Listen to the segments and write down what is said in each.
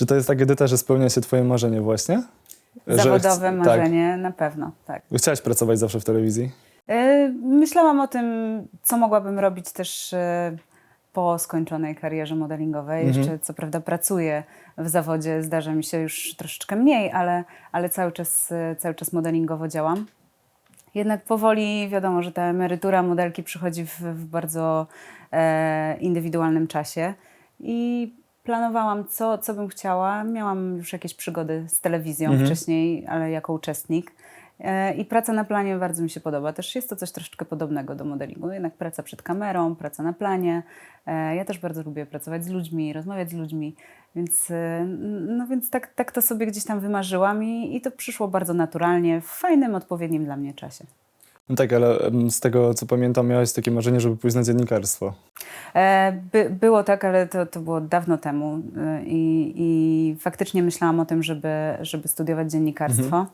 Czy to jest tak, Edyta, że spełnia się twoje marzenie właśnie? Zawodowe chc- marzenie na pewno, tak. Tak. Chciałaś pracować zawsze w telewizji? E, Myślałam o tym, co mogłabym robić też e, po skończonej karierze modelingowej. Mhm. Jeszcze co prawda pracuję w zawodzie, zdarza mi się już troszeczkę mniej, ale, ale cały, czas, e, cały czas modelingowo działam. Jednak powoli wiadomo, że ta emerytura modelki przychodzi w, w bardzo e, indywidualnym czasie i planowałam, co, co bym chciała. Miałam już jakieś przygody z telewizją Mhm. wcześniej, ale jako uczestnik. E, I praca na planie bardzo mi się podoba. Też jest to coś troszeczkę podobnego do modelingu. Jednak praca przed kamerą, praca na planie. E, Ja też bardzo lubię pracować z ludźmi, rozmawiać z ludźmi, więc, e, no więc tak, tak to sobie gdzieś tam wymarzyłam i, i to przyszło bardzo naturalnie, w fajnym, odpowiednim dla mnie czasie. No tak, ale z tego co pamiętam, miałaś takie marzenie, żeby pójść na dziennikarstwo. E, By, było tak, ale to, to było dawno temu e, i, i faktycznie myślałam o tym, żeby, żeby studiować dziennikarstwo.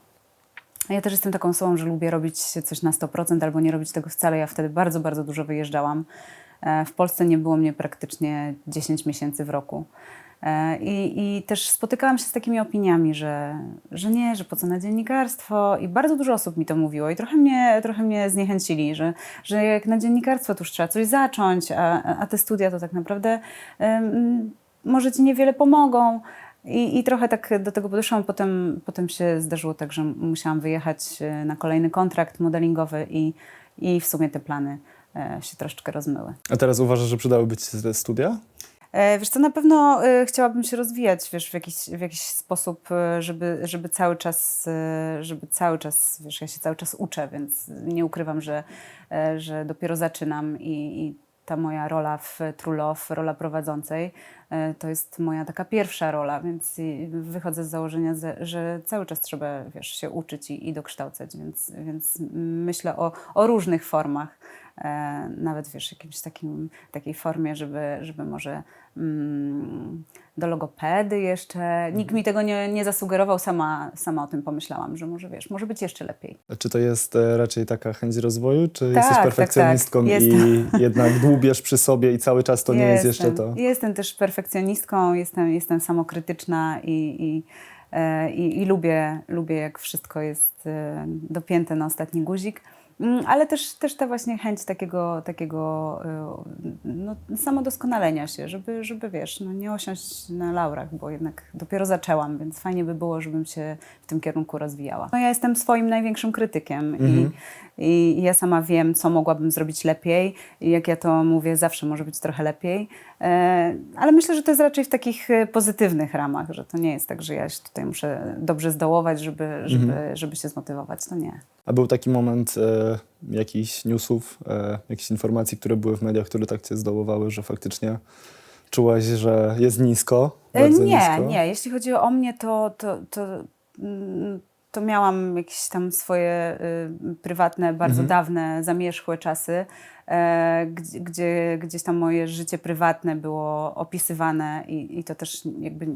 Ja też jestem taką osobą, że lubię robić coś na 100% albo nie robić tego wcale. Ja wtedy bardzo, bardzo dużo wyjeżdżałam. E, W Polsce nie było mnie praktycznie 10 miesięcy w roku. E, I, I też spotykałam się z takimi opiniami, że, że nie, że po co na dziennikarstwo. I bardzo dużo osób mi to mówiło i trochę mnie, trochę mnie zniechęcili, że, że jak na dziennikarstwo to już trzeba coś zacząć, a, a te studia to tak naprawdę em, może ci niewiele pomogą. I, I trochę tak do tego podeszłam. Potem, potem się zdarzyło tak, że musiałam wyjechać e, na kolejny kontrakt modelingowy i, i w sumie te plany e, się troszeczkę rozmyły. A teraz uważasz, że przydałyby ci te studia? E, Wiesz co, na pewno e, chciałabym się rozwijać wiesz, w, jakiś, w jakiś sposób, e, żeby, żeby cały czas, żeby cały czas, wiesz, ja się cały czas uczę, więc nie ukrywam, że, że dopiero zaczynam i, i ta moja rola w True Love, rola prowadzącej, to jest moja taka pierwsza rola, więc wychodzę z założenia, że cały czas trzeba, wiesz, się uczyć i, i dokształcać, więc, więc myślę o, o różnych formach nawet wiesz, jakimś takim, takiej formie, żeby, żeby może mm, do logopedy jeszcze. Nikt mi tego nie, nie zasugerował, sama, sama o tym pomyślałam, że może wiesz, może być jeszcze lepiej. A Czy to jest e, raczej taka chęć rozwoju, czy Tak, jesteś tak, perfekcjonistką tak. i jednak dłubiesz przy sobie i cały czas to nie jest jeszcze to? Jestem też perfekcjonistką, jestem, jestem samokrytyczna i, i, e, i, i lubię, lubię, jak wszystko jest e, dopięte na ostatni guzik. Mm, Ale też, też ta właśnie chęć takiego, takiego e, no, samodoskonalenia się, żeby, żeby wiesz, no, nie osiąść na laurach, bo jednak dopiero zaczęłam, więc fajnie by było, żebym się w tym kierunku rozwijała. No, ja jestem swoim największym krytykiem Mhm. i, i ja sama wiem, co mogłabym zrobić lepiej. I jak ja to mówię, zawsze może być trochę lepiej. E, ale myślę, że to jest raczej w takich e, pozytywnych ramach, że to nie jest tak, że ja się tutaj muszę dobrze zdołować, żeby, żeby, żeby się zmotywować. To nie. A był taki moment e, jakichś newsów, e, jakichś informacji, które były w mediach, które tak cię zdołowały, że faktycznie czułaś, że jest nisko? E, Nie, nisko? nie. Jeśli chodzi o mnie, to, to, to, mm, to miałam jakieś tam swoje y, prywatne, bardzo Mhm. dawne, zamierzchłe czasy, e, gdzie, gdzie gdzieś tam moje życie prywatne było opisywane i, i to też jakby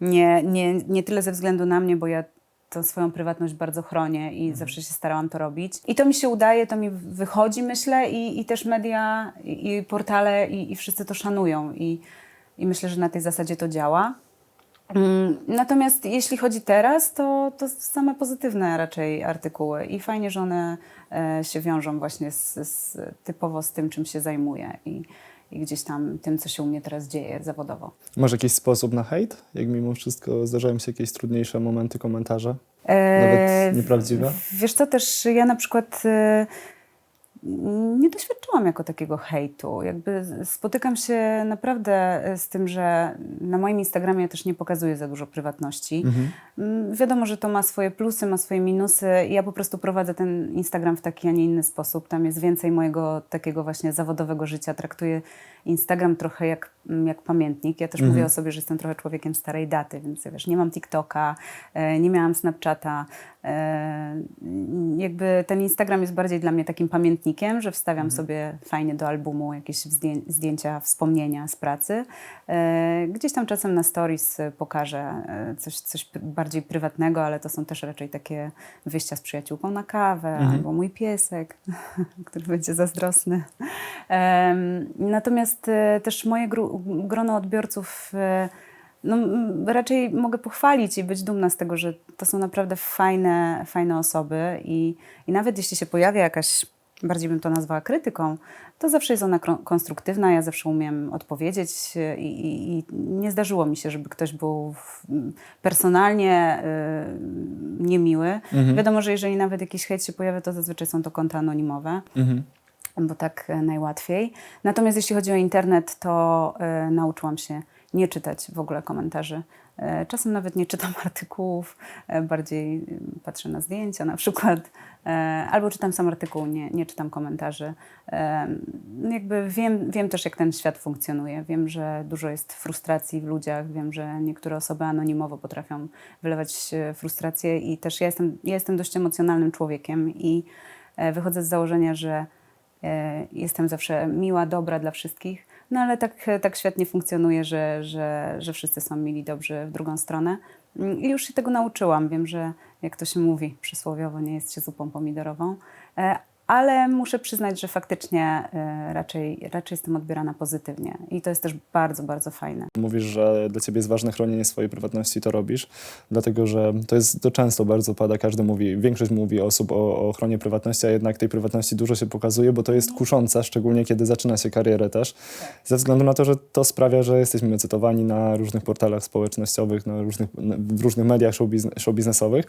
nie, nie, nie tyle ze względu na mnie, bo ja tą swoją prywatność bardzo chronię i zawsze się starałam to robić. I to mi się udaje, to mi wychodzi, myślę, i, i też media, i, i portale, i, i wszyscy to szanują. I, I myślę, że na tej zasadzie to działa. Mm, Natomiast jeśli chodzi teraz, to, to same pozytywne raczej artykuły i fajnie, że one e, się wiążą właśnie z, z, typowo z tym, czym się zajmuję i, i gdzieś tam tym, co się u mnie teraz dzieje zawodowo. Masz jakiś sposób na hejt? Jak mimo wszystko zdarzają się jakieś trudniejsze momenty, komentarze? E, Nawet nieprawdziwe? Wiesz co, też ja na przykład e, nie doświadczyłam jako takiego hejtu. Jakby spotykam się naprawdę z tym, że na moim Instagramie też nie pokazuję za dużo prywatności. Mm, Wiadomo, że to ma swoje plusy, ma swoje minusy. Ja po prostu prowadzę ten Instagram w taki, a nie inny sposób. Tam jest więcej mojego takiego właśnie zawodowego życia. Traktuję Instagram trochę jak, jak pamiętnik. Ja też mówię o sobie, że jestem trochę człowiekiem starej daty, więc wiesz, nie mam TikToka, e, nie miałam Snapchata. E, jakby ten Instagram jest bardziej dla mnie takim pamiętnikiem, że wstawiam sobie fajnie do albumu jakieś zdję- zdjęcia, wspomnienia z pracy. E, Gdzieś tam czasem na stories pokażę e, coś, coś bardziej prywatnego, ale to są też raczej takie wyjścia z przyjaciółką na kawę, albo mój piesek, który będzie zazdrosny. Natomiast e, też moje grono odbiorców no, raczej mogę pochwalić i być dumna z tego, że to są naprawdę fajne, fajne osoby i, i nawet jeśli się pojawia jakaś, bardziej bym to nazwała krytyką, to zawsze jest ona konstruktywna, ja zawsze umiem odpowiedzieć y, i, i, i nie zdarzyło mi się, żeby ktoś był personalnie y, niemiły. Wiadomo, że jeżeli nawet jakiś hejt się pojawia, to zazwyczaj są to konta anonimowe Mhm. bo tak e, najłatwiej. Natomiast jeśli chodzi o internet, to e, nauczyłam się nie czytać w ogóle komentarzy. E, czasem nawet nie czytam artykułów, e, bardziej mm, patrzę na zdjęcia na przykład, e, albo czytam sam artykuł, nie, nie czytam komentarzy. E, jakby wiem, wiem też, jak ten świat funkcjonuje. Wiem, że dużo jest frustracji w ludziach, wiem, że niektóre osoby anonimowo potrafią wylewać frustrację i też ja jestem, ja jestem dość emocjonalnym człowiekiem i wychodzę z założenia, że jestem zawsze miła, dobra dla wszystkich, no ale tak, tak świat nie funkcjonuje, że, że, że wszyscy są mili, dobrzy w drugą stronę. Mm, I już się tego nauczyłam. Wiem, że jak to się mówi przysłowiowo, nie jest się zupą pomidorową, E, ale muszę przyznać, że faktycznie e, raczej, raczej jestem odbierana pozytywnie. I to jest też bardzo, bardzo fajne. Mówisz, że dla ciebie jest ważne chronienie swojej prywatności, to robisz, dlatego że to jest to często bardzo pada, każdy mówi, większość mówi osób o, o ochronie prywatności, a jednak tej prywatności dużo się pokazuje, bo to jest kuszące, szczególnie kiedy zaczyna się karierę też, ze względu na to, że to sprawia, że jesteśmy cytowani na różnych portalach społecznościowych, na różnych, w różnych mediach show, biznes, show biznesowych,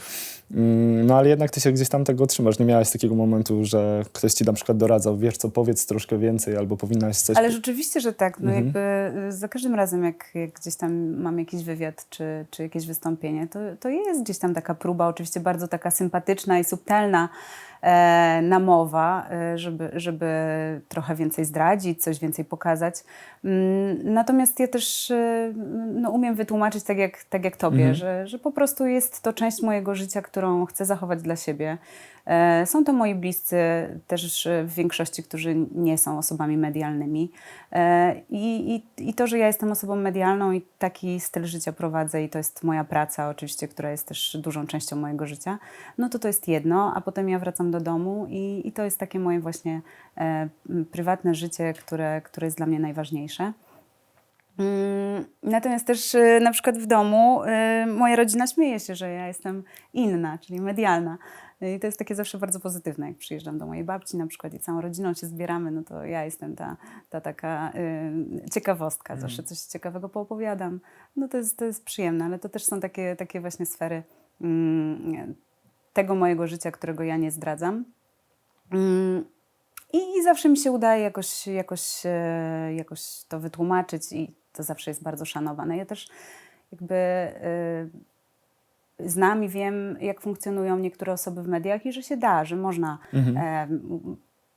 Mm, no ale jednak ty się gdzieś tam tego trzymasz, nie miałaś takiego momentu, że ktoś ci na przykład doradzał, wiesz co, powiedz troszkę więcej, albo powinnaś coś... Ale rzeczywiście, że tak. No Mhm. jakby y, za każdym razem, jak, jak gdzieś tam mam jakiś wywiad czy, czy jakieś wystąpienie, to, to jest gdzieś tam taka próba, oczywiście bardzo taka sympatyczna i subtelna namowa, e, żeby, żeby trochę więcej zdradzić, coś więcej pokazać. Mm, natomiast ja też e, no, umiem wytłumaczyć tak jak, tak jak tobie, Mhm. że, że po prostu jest to część mojego życia, którą chcę zachować dla siebie. E, Są to moi bliscy, też e, w większości, którzy nie są osobami medialnymi. E, I, i, I to, że ja jestem osobą medialną i taki styl życia prowadzę, i to jest moja praca, oczywiście, która jest też dużą częścią mojego życia, no to to jest jedno, a potem ja wracam do domu i, i to jest takie moje właśnie e, prywatne życie, które, które jest dla mnie najważniejsze. Mm, Natomiast też y, na przykład w domu y, moja rodzina śmieje się, że ja jestem inna, czyli medialna. I to jest takie zawsze bardzo pozytywne, jak przyjeżdżam do mojej babci na przykład i całą rodziną się zbieramy, no to ja jestem ta, ta taka y, ciekawostka, zawsze coś ciekawego poopowiadam. No to jest, to jest przyjemne, ale to też są takie, takie właśnie sfery mm, tego mojego życia, którego ja nie zdradzam. Mm, I, I zawsze mi się udaje jakoś, jakoś, e, jakoś to wytłumaczyć i to zawsze jest bardzo szanowane. Ja też jakby e, znam i wiem, jak funkcjonują niektóre osoby w mediach i że się da, że można Mhm.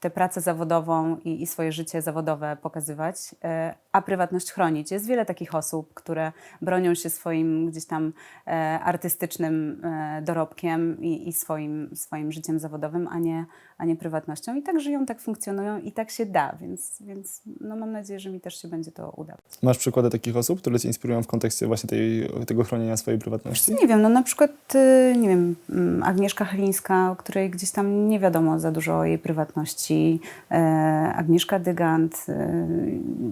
Tę pracę zawodową i, i swoje życie zawodowe pokazywać, e, a prywatność chronić. Jest wiele takich osób, które bronią się swoim gdzieś tam e, artystycznym e, dorobkiem i, i swoim, swoim życiem zawodowym, a nie, a nie prywatnością. I tak żyją, tak funkcjonują i tak się da, więc, więc no mam nadzieję, że mi też się będzie to udało. Masz przykłady takich osób, które cię inspirują w kontekście właśnie tej, tego chronienia swojej prywatności? Nie wiem, no na przykład, y, nie wiem, mm, Agnieszka Chylińska, o której gdzieś tam nie wiadomo za dużo o jej prywatności, e, Agnieszka Dygant, y,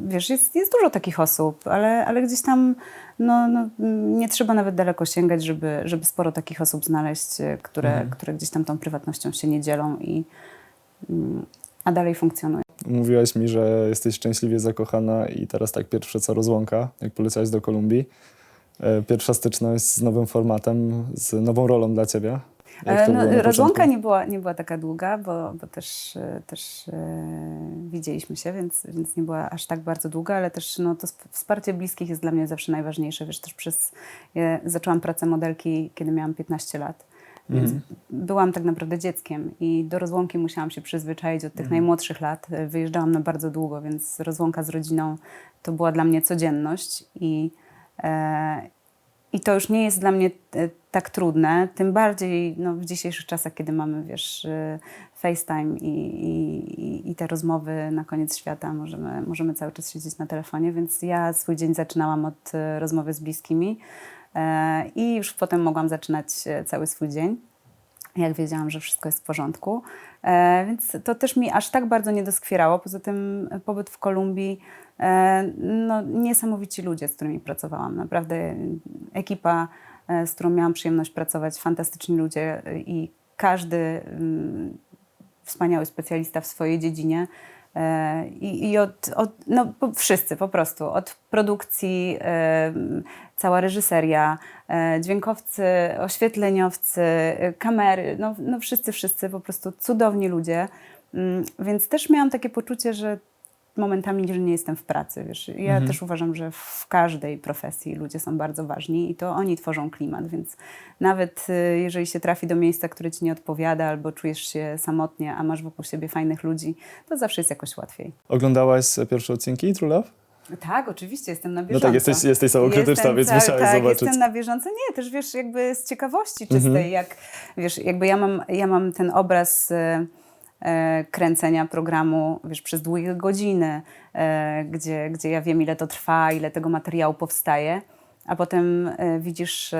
wiesz, jest, jest dużo takich osób, ale, ale gdzieś tam no, no, nie trzeba nawet daleko sięgać, żeby, żeby sporo takich osób znaleźć, y, które, które gdzieś tam tą prywatnością się nie dzielą i mm, a dalej funkcjonują. Mówiłaś mi, że jesteś szczęśliwie zakochana i teraz tak pierwsze co rozłąka, jak poleciałaś do Kolumbii. E, Pierwsza styczność z nowym formatem, z nową rolą dla ciebie. E, No, rozłąka nie była, nie była taka długa, bo, bo też, e, też e, widzieliśmy się, więc, więc nie była aż tak bardzo długa, ale też no, to sp- wsparcie bliskich jest dla mnie zawsze najważniejsze. Wiesz, też przez, ja zaczęłam pracę modelki, kiedy miałam 15 lat. Więc Mhm. byłam tak naprawdę dzieckiem i do rozłąki musiałam się przyzwyczaić od tych Mhm. najmłodszych lat. E, Wyjeżdżałam na bardzo długo, więc rozłąka z rodziną to była dla mnie codzienność i, e, i to już nie jest dla mnie e, tak trudne, tym bardziej no, w dzisiejszych czasach, kiedy mamy, wiesz, e, FaceTime i, i, i- te rozmowy na koniec świata, możemy, możemy cały czas siedzieć na telefonie, więc ja swój dzień zaczynałam od e, rozmowy z bliskimi i już potem mogłam zaczynać cały swój dzień. Jak wiedziałam, że wszystko jest w porządku. E, więc to też mi aż tak bardzo nie doskwierało. Poza tym pobyt w Kolumbii, e, no, niesamowici ludzie, z którymi pracowałam. Naprawdę ekipa, e, z którą miałam przyjemność pracować, fantastyczni ludzie i każdy mm, wspaniały specjalista w swojej dziedzinie. I, i od, od, no, wszyscy po prostu, od produkcji, cała reżyseria, e, dźwiękowcy, oświetleniowcy, e, kamery, no, no wszyscy, wszyscy po prostu cudowni ludzie. Mm, Więc też miałam takie poczucie, że momentami, że nie jestem w pracy. Wiesz. Ja też uważam, że w każdej profesji ludzie są bardzo ważni i to oni tworzą klimat, więc nawet y, jeżeli się trafi do miejsca, które ci nie odpowiada albo czujesz się samotnie, a masz wokół siebie fajnych ludzi, to zawsze jest jakoś łatwiej. Oglądałaś pierwsze odcinki True Love? Tak, oczywiście, jestem na No bieżąco. tak, jesteś, jesteś samokrytyczna, więc musiałeś tak, zobaczyć. jestem na bieżąco. Nie, też wiesz, jakby z ciekawości czystej, Mhm. jak wiesz, jakby ja mam, ja mam ten obraz e, e, kręcenia programu, wiesz, przez długie godziny, e, gdzie, gdzie ja wiem, ile to trwa, ile tego materiału powstaje, a potem widzisz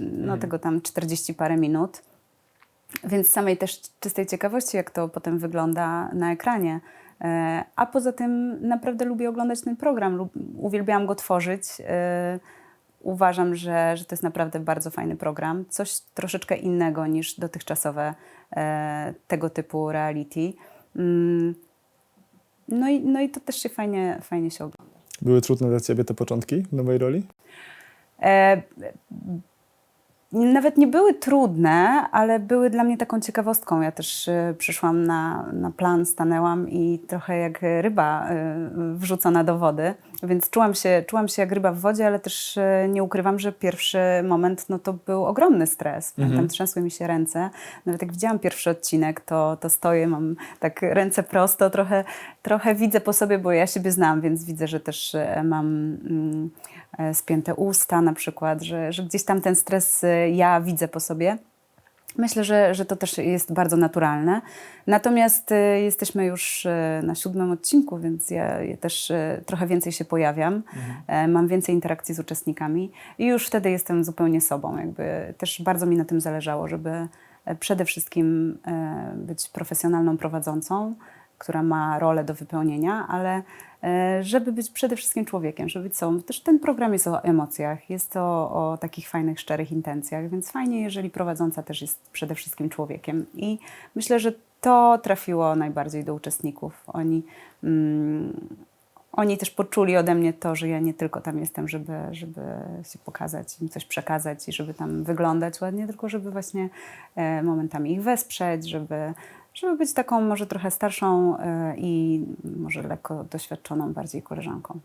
no, Mhm. tego tam 40 parę minut. Więc z samej też czystej ciekawości, jak to potem wygląda na ekranie. E, A poza tym naprawdę lubię oglądać ten program, lub, uwielbiałam go tworzyć. E, Uważam, że, że to jest naprawdę bardzo fajny program. Coś troszeczkę innego niż dotychczasowe e, tego typu reality. Mm, No i, no i to też się fajnie, fajnie się ogląda. Były trudne dla ciebie te początki nowej roli? Nawet nie były trudne, ale były dla mnie taką ciekawostką. Ja też e, przyszłam na, na plan, stanęłam i trochę jak ryba e, wrzucona do wody, więc czułam się, czułam się jak ryba w wodzie, ale też e, nie ukrywam, że pierwszy moment no, to był ogromny stres. Pamiętam, trzęsły mi się ręce. Nawet jak widziałam pierwszy odcinek, to, to stoję, mam tak ręce prosto, trochę, trochę widzę po sobie, bo ja siebie znam, więc widzę, że też mam mm, spięte usta na przykład, że, że gdzieś tam ten stres e, ja widzę po sobie. Myślę, że, że to też jest bardzo naturalne. Natomiast e, jesteśmy już e, na siódmym odcinku, więc ja, ja też e, trochę więcej się pojawiam. E, Mam więcej interakcji z uczestnikami i już wtedy jestem zupełnie sobą. Jakby też bardzo mi na tym zależało, żeby e, przede wszystkim e, być profesjonalną prowadzącą, która ma rolę do wypełnienia, ale e, żeby być przede wszystkim człowiekiem, żeby być sobą. Też ten program jest o emocjach, jest to o takich fajnych, szczerych intencjach, więc fajnie, jeżeli prowadząca też jest przede wszystkim człowiekiem. I myślę, że to trafiło najbardziej do uczestników. Oni, mm, oni też poczuli ode mnie to, że ja nie tylko tam jestem, żeby, żeby się pokazać, im coś przekazać i żeby tam wyglądać ładnie, tylko żeby właśnie e, momentami ich wesprzeć, żeby, żeby być taką może trochę starszą e, i może lekko doświadczoną bardziej koleżanką.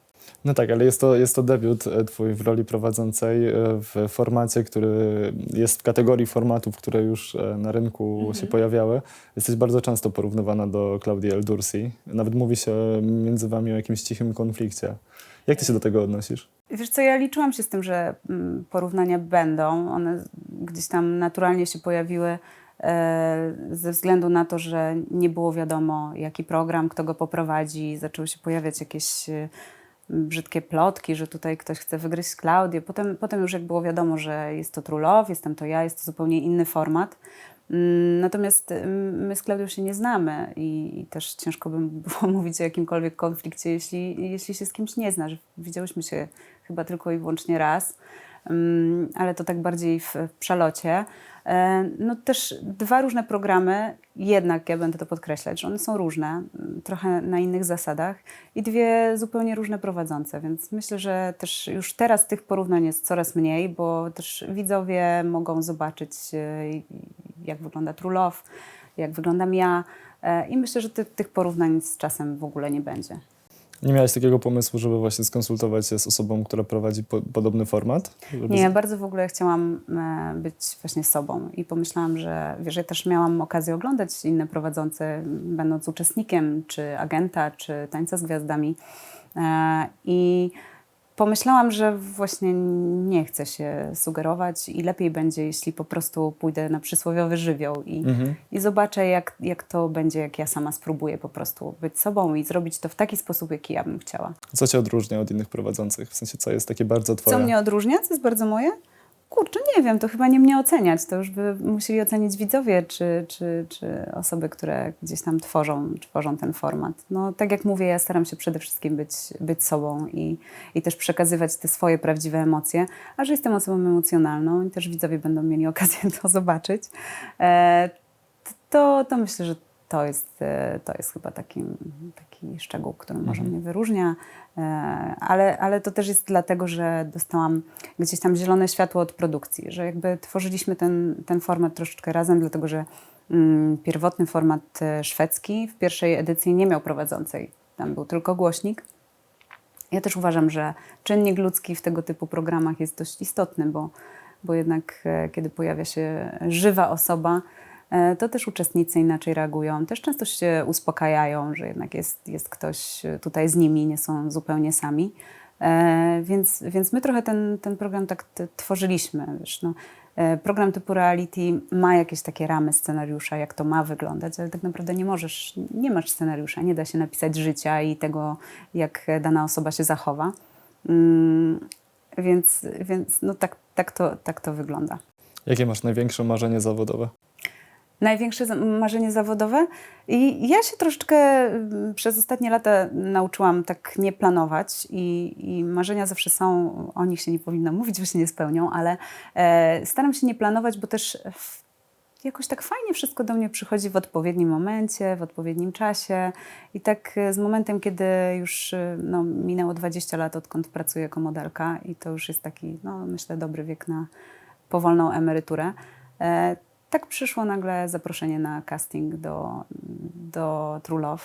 No tak, ale jest to, jest to debiut e, twój w roli prowadzącej e, w formacie, który jest w kategorii formatów, które już na rynku się pojawiały. Jesteś bardzo często porównywana do Claudii El Dursi. Nawet mówi się między wami o jakimś cichym konflikcie. Jak ty się do tego odnosisz? Wiesz co, ja liczyłam się z tym, że mm, porównania będą. One gdzieś tam naturalnie się pojawiły ze względu na to, że nie było wiadomo, jaki program, kto go poprowadzi. Zaczęły się pojawiać jakieś e, brzydkie plotki, że tutaj ktoś chce wygryźć Klaudię. Potem, potem już jak było wiadomo, że jest to True Love, jestem to ja, jest to zupełnie inny format. Mm, Natomiast mm, my z Klaudią się nie znamy i, też ciężko by było mówić o jakimkolwiek konflikcie, jeśli, jeśli się z kimś nie znasz. Widziałyśmy się chyba tylko i wyłącznie raz, ale to tak bardziej w, przelocie. No też dwa różne programy, jednak ja będę to podkreślać, że one są różne, trochę na innych zasadach i dwie zupełnie różne prowadzące, więc myślę, że też już teraz tych porównań jest coraz mniej, bo też widzowie mogą zobaczyć, e, jak wygląda True Love, jak wyglądam ja e, i myślę, że ty, tych porównań z czasem w ogóle nie będzie. Nie miałeś takiego pomysłu, żeby właśnie skonsultować się z osobą, która prowadzi po, podobny format? Żeby Nie, bardzo w ogóle chciałam e, być właśnie sobą i pomyślałam, że wiesz, ja też miałam okazję oglądać inne prowadzące, będąc uczestnikiem, czy agenta, czy tańca z gwiazdami. E, I pomyślałam, że właśnie nie chcę się sugerować i lepiej będzie, jeśli po prostu pójdę na przysłowiowy żywioł i, i zobaczę, jak, jak to będzie, jak ja sama spróbuję po prostu być sobą i zrobić to w taki sposób, jaki ja bym chciała. Co cię odróżnia od innych prowadzących? W sensie, co jest takie bardzo twoje? Co mnie odróżnia, co jest bardzo moje? Kurczę, nie wiem, to chyba nie mnie oceniać. To już by musieli ocenić widzowie, czy, czy, czy osoby, które gdzieś tam tworzą, tworzą ten format. No, tak jak mówię, ja staram się przede wszystkim być, być sobą i, i też przekazywać te swoje prawdziwe emocje. A że jestem osobą emocjonalną i też widzowie będą mieli okazję to zobaczyć, e, to, to myślę, że to jest, e, to jest chyba taki, taki szczegół, który może mnie wyróżnia, E, ale, ale to też jest dlatego, że dostałam gdzieś tam zielone światło od produkcji, że jakby tworzyliśmy ten, ten format troszeczkę razem, dlatego że mm, pierwotny format e, szwedzki w pierwszej edycji nie miał prowadzącej, tam był tylko głośnik. Ja też uważam, że czynnik ludzki w tego typu programach jest dość istotny, bo, bo jednak kiedy pojawia się żywa osoba, to też uczestnicy inaczej reagują. Też często się uspokajają, że jednak jest, jest ktoś e, tutaj z nimi, nie są zupełnie sami. E, Więc, więc my trochę ten, ten program tak tworzyliśmy. Wiesz, no, e, program typu reality ma jakieś takie ramy scenariusza, jak to ma wyglądać, ale tak naprawdę nie możesz, nie masz scenariusza, nie da się napisać życia i tego, jak dana osoba się zachowa. Mm, Więc, więc no tak, tak, to, tak to wygląda. Jakie masz największe marzenie zawodowe? Największe marzenie zawodowe. I ja się troszeczkę mm, przez ostatnie lata nauczyłam tak nie planować i, i marzenia zawsze są, o nich się nie powinno mówić, bo się nie spełnią, ale e, staram się nie planować, bo też w, jakoś tak fajnie wszystko do mnie przychodzi w odpowiednim momencie, w odpowiednim czasie. I tak e, z momentem, kiedy już e, no, minęło 20 lat, odkąd pracuję jako modelka i to już jest taki, no, myślę, dobry wiek na powolną emeryturę, e, tak przyszło nagle zaproszenie na casting do, do True Love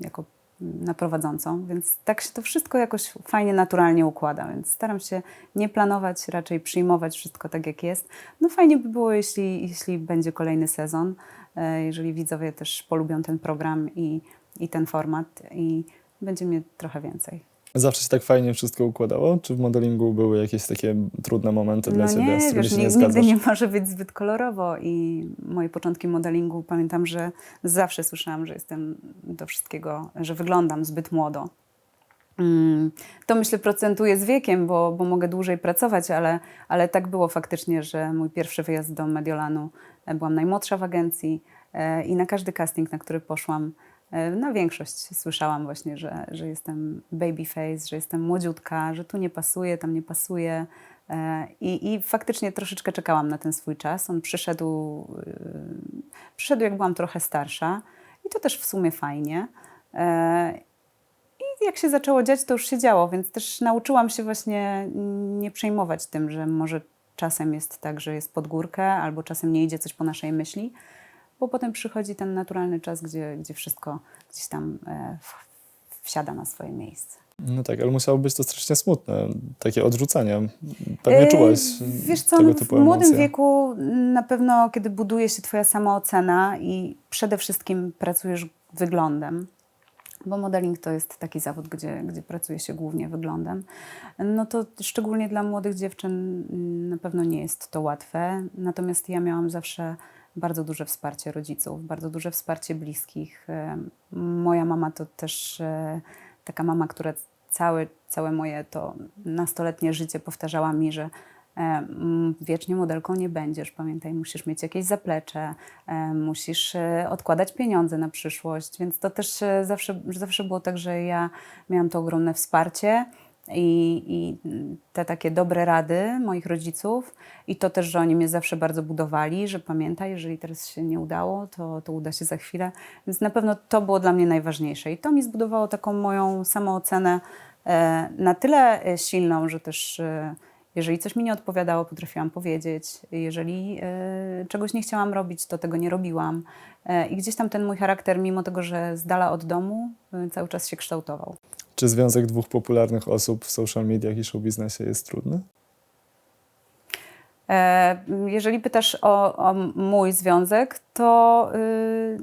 jako na prowadzącą, więc tak się to wszystko jakoś fajnie, naturalnie układa, więc staram się nie planować, raczej przyjmować wszystko tak, jak jest. No fajnie by było, jeśli, jeśli będzie kolejny sezon, e, jeżeli widzowie też polubią ten program i, i ten format i będzie mnie trochę więcej. Zawsze się tak fajnie wszystko układało? Czy w modelingu były jakieś takie trudne momenty dla no ciebie, nie, z którymi wiesz, się nie nig- nigdy zgadzasz? nie może być zbyt kolorowo i moje początki modelingu, pamiętam, że zawsze słyszałam, że jestem do wszystkiego, że wyglądam zbyt młodo. Mm, To myślę procentuje z wiekiem, bo, bo mogę dłużej pracować, ale, ale tak było faktycznie, że mój pierwszy wyjazd do Mediolanu e, byłam najmłodsza w agencji e, i na każdy casting, na który poszłam, e, na większość słyszałam właśnie, że, że jestem babyface, że jestem młodziutka, że tu nie pasuje, tam nie pasuje. E, I, I faktycznie troszeczkę czekałam na ten swój czas. On przyszedł, y, przyszedł jak byłam trochę starsza i to też w sumie fajnie. E, i jak się zaczęło dziać, to już się działo, więc też nauczyłam się właśnie nie przejmować tym, że może czasem jest tak, że jest pod górkę, albo czasem nie idzie coś po naszej myśli, bo potem przychodzi ten naturalny czas, gdzie, gdzie wszystko gdzieś tam e, wsiada na swoje miejsce. No tak, ale musiało być to strasznie smutne, takie odrzucenie. Pewnie Yy, czułaś Wiesz co, tego typu w młodym emocje. wieku na pewno, kiedy buduje się twoja samoocena i przede wszystkim pracujesz wyglądem, bo modeling to jest taki zawód, gdzie, gdzie pracuje się głównie wyglądem, no to szczególnie dla młodych dziewczyn mm, na pewno nie jest to łatwe. Natomiast ja miałam zawsze bardzo duże wsparcie rodziców, bardzo duże wsparcie bliskich. Em, Moja mama to też e, taka mama, która całe, całe moje to nastoletnie życie powtarzała mi, że e, wiecznie modelką nie będziesz. Pamiętaj, musisz mieć jakieś zaplecze, e, musisz e, odkładać pieniądze na przyszłość, więc to też e, zawsze, zawsze było tak, że ja miałam to ogromne wsparcie i, i te takie dobre rady moich rodziców i to też, że oni mnie zawsze bardzo budowali, że pamiętaj, jeżeli teraz się nie udało, to, to uda się za chwilę. Więc na pewno to było dla mnie najważniejsze i to mi zbudowało taką moją samoocenę e, na tyle silną, że też e, jeżeli coś mi nie odpowiadało, potrafiłam powiedzieć. Jeżeli e, czegoś nie chciałam robić, to tego nie robiłam. E, I gdzieś tam ten mój charakter, mimo tego, że z dala od domu, e, cały czas się kształtował. Czy związek dwóch popularnych osób w social mediach i show biznesie jest trudny? E, Jeżeli pytasz o, o mój związek, to y,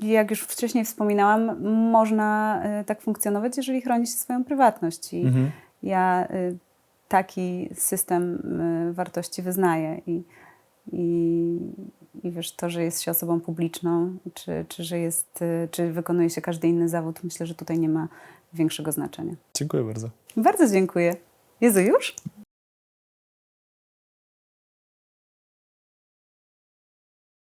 jak już wcześniej wspominałam, można y, tak funkcjonować, jeżeli chroni się swoją prywatność. I Mhm. ja y, taki system y, wartości wyznaję. I, i, I wiesz, to, że jest się osobą publiczną, czy, czy że jest, y, czy wykonuje się każdy inny zawód, myślę, że tutaj nie ma większego znaczenia. Dziękuję bardzo. Bardzo dziękuję. Jezu, już?